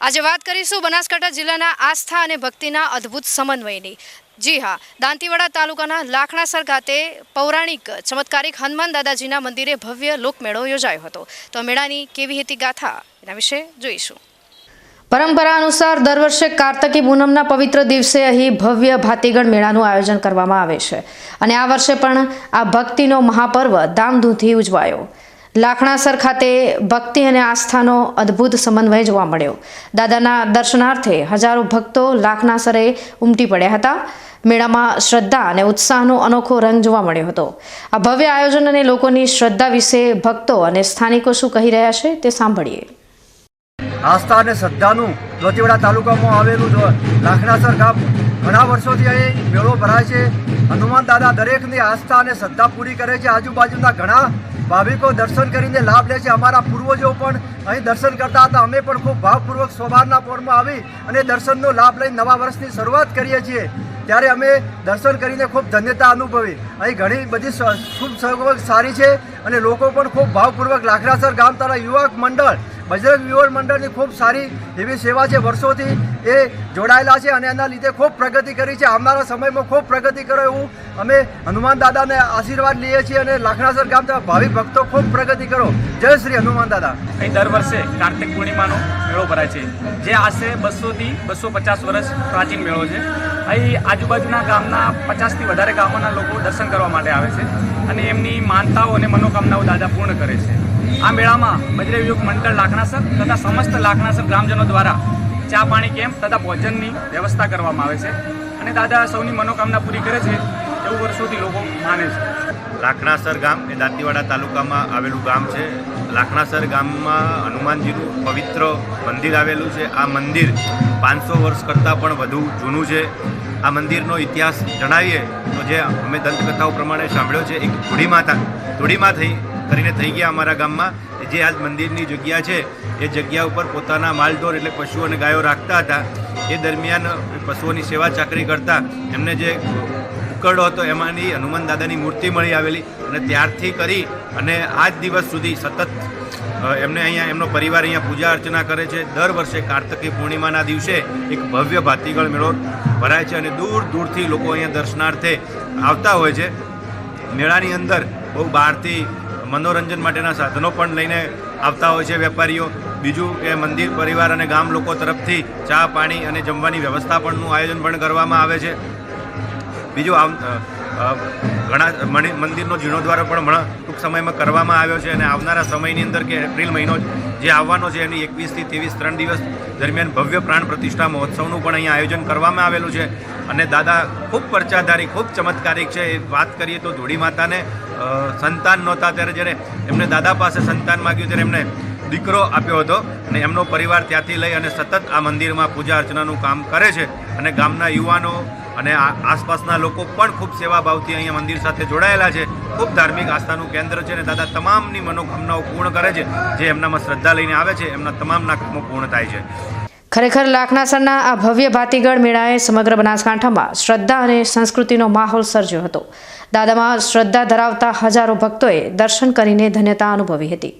આજે વાત કરીશું બનાસકાંઠા જિલ્લાના આસ્થા અને ભક્તિના અદ્ભુત સમન્વયની. જી હા, દાંતીવાડા તાલુકાના લાખણાસર ખાતે પૌરાણિક ચમત્કારિક હનુમાન દાદાજીના મંદિરે ભવ્ય લોકમેળો યોજાયો હતો. તો મેળાની કેવી હતી ગાથા, એના વિશે જોઈશું. પરંપરા અનુસાર દર વર્ષે કાર્તકી પૂનમના પવિત્ર દિવસે અહીં ભવ્ય ભાતીગળ મેળાનું આયોજન કરવામાં આવે છે. અને આ વર્ષે પણ આ ભક્તિનો મહાપર્વ ધામધૂમથી ઉજવાયો. લાખણાસર ખાતે ભક્તિ અને આસ્થાનો અદ્ભુત સમન્વય જોવા મળ્યો. દાદાના દર્શનાર્થે હજારો ભક્તો લાખણાસરે ઉમટી પડ્યા હતા. મેળામાં શ્રદ્ધા અને ઉત્સાહનો અનોખો રંગ જોવા મળ્યો હતો. આ ભવ્ય આયોજન અને લોકોની શ્રદ્ધા વિશે ભક્તો અને સ્થાનિકો શું કહી રહ્યા છે તે સાંભળીએ. આસ્થા અને શ્રદ્ધાનું દોતીવાડા તાલુકામાં આવેલું લાખણાસર ગામ ઘણા વર્ષોથી અહીં મેળો ભરાય છે. હનુમાન દાદા દરેકની આસ્થા અને શ્રદ્ધા પૂરી કરે છે. આજુબાજુના ઘણા ભાવિકો દર્શન કરીને લાભ લે છે. અમારા પૂર્વજો પણ અહીં દર્શન કરતા હતા. અમે પણ ખૂબ ભાવપૂર્વક સવારના પોરમાં આવી અને દર્શનનો લાભ લઈ નવા વર્ષની શરૂઆત કરીએ છીએ. ત્યારે અમે દર્શન કરીને ખૂબ ધન્યતા અનુભવી. અહીં ઘણી બધી ખૂબ સારી છે અને લોકો પણ ખૂબ ભાવપૂર્વક લાખરાસર ગામ તારા યુવક મંડળ બજરંગ વિવર મંડળની ખૂબ સારી એવી સેવા છે. વર્ષોથી એ જોડાયેલા છે અને એના લીધે ખૂબ પ્રગતિ કરી છે. આવનારા સમયમાં ખૂબ પ્રગતિ કરો એવું અમે હનુમાન દાદાને આશીર્વાદ લઈએ છીએ અને લાખણાસર ગામ તરફ ભાવિ ભક્તો ખૂબ પ્રગતિ કરો. જય શ્રી હનુમાન દાદા. અહીં દર વર્ષે કાર્તિક પૂર્ણિમાનો મેળો ભરાય છે. જે આશરે બસોથી બસો પચાસ વર્ષ પ્રાચીન મેળો છે. અહીં આજુબાજુના ગામના પચાસથી વધારે ગામોના લોકો દર્શન કરવા માટે આવે છે અને એમની માનતાઓ અને મનોકામનાઓ દાદા પૂર્ણ કરે છે. આ મેળામાં બજરંગ યુગ મંડળ લાખણાસર તથા સમસ્ત લાખણાસર ગ્રામજનો દ્વારા ચા પાણી કેમ્પ તથા ભોજનની વ્યવસ્થા કરવામાં આવે છે. અને દાદા સૌની મનોકામના પૂરી કરે છે એવું વર્ષોથી લોકો માને છે. લાખણાસર ગામ એ દાંતીવાડા તાલુકામાં આવેલું ગામ છે. લાખણાસર ગામમાં હનુમાનજીનું પવિત્ર મંદિર આવેલું છે. આ મંદિર પાંચસો વર્ષ કરતાં પણ વધુ જૂનું છે. આ મંદિરનો ઇતિહાસ જણાવીએ તો જે અમે દંતકથાઓ પ્રમાણે સાંભળ્યો છે, એક ધૂળીમાતા, ધૂળીમાં થઈ કરીને થઈ ગયા અમારા ગામમાં. જે આજ મંદિરની જગ્યા છે, એ જગ્યા ઉપર પોતાના માલઢોર એટલે પશુ અને ગાયો રાખતા હતા. એ દરમિયાન પશુઓની સેવા ચાકરી કરતા એમને જે ઉકરડો હતો, એમાંની હનુમાન દાદાની મૂર્તિ મળી આવેલી અને ત્યારથી કરી અને આજ દિવસ સુધી સતત એમને અહીંયા, એમનો પરિવાર અહીંયા પૂજા અર્ચના કરે છે. દર વર્ષે કાર્તકી પૂર્ણિમાના દિવસે એક ભવ્ય ભાતીગળ મેળો ભરાય છે અને દૂર દૂરથી લોકો અહીંયા દર્શનાર્થે આવતા હોય છે. મેળાની અંદર બહુ બહારથી મનોરંજન માટેના સાધનો પણ લઈને આવતા હોય છે વેપારીઓ. બીજું કે મંદિર, પરિવાર અને ગામ લોકો તરફથી ચા, પાણી અને જમવાની વ્યવસ્થા પણનું આયોજન પણ કરવામાં આવે છે. બીજું આમ ઘણા મંદિરનો જીર્ણોદ્વાર પણ હમણાં ટૂંક સમયમાં કરવામાં આવ્યો છે અને આવનારા સમયની અંદર કે એપ્રિલ મહિનો જે આવવાનો છે એની એકવીસથી ત્રેવીસ ત્રણ દિવસ દરમિયાન ભવ્ય પ્રાણ પ્રતિષ્ઠા મહોત્સવનું પણ અહીંયા આયોજન કરવામાં આવેલું છે. અને દાદા ખૂબ પરચાધારી, ખૂબ ચમત્કારિક છે. એ વાત કરીએ તો ધૂળી માતાને સંતાન નહોતા ત્યારે જ્યારે એમને દાદા પાસે સંતાન માગ્યું ત્યારે એમને દીકરો આપ્યો હતો અને એમનો પરિવાર ત્યાંથી લઈ અને સતત આ મંદિરમાં પૂજા અર્ચનાનું કામ કરે છે. અને ગામના યુવાનો અને આસપાસના લોકો પણ ખૂબ સેવાભાવથી અહીંયા મંદિર સાથે જોડાયેલા છે. ખૂબ ધાર્મિક આસ્થાનું કેન્દ્ર છે અને દાદા તમામની મનોકામનાઓ પૂર્ણ કરે છે. જે એમનામાં શ્રદ્ધા લઈને આવે છે, એમના તમામના કામો પૂર્ણ થાય છે. ખરેખર લાખનાસરના આ ભવ્ય ભાતીગળ મેળાએ સમગ્ર બનાસકાંઠામાં શ્રદ્ધા અને સંસ્કૃતિનો માહોલ સર્જ્યો હતો. દાદામાં શ્રદ્ધા ધરાવતા હજારો ભક્તોએ દર્શન કરીને ધન્યતા અનુભવી હતી.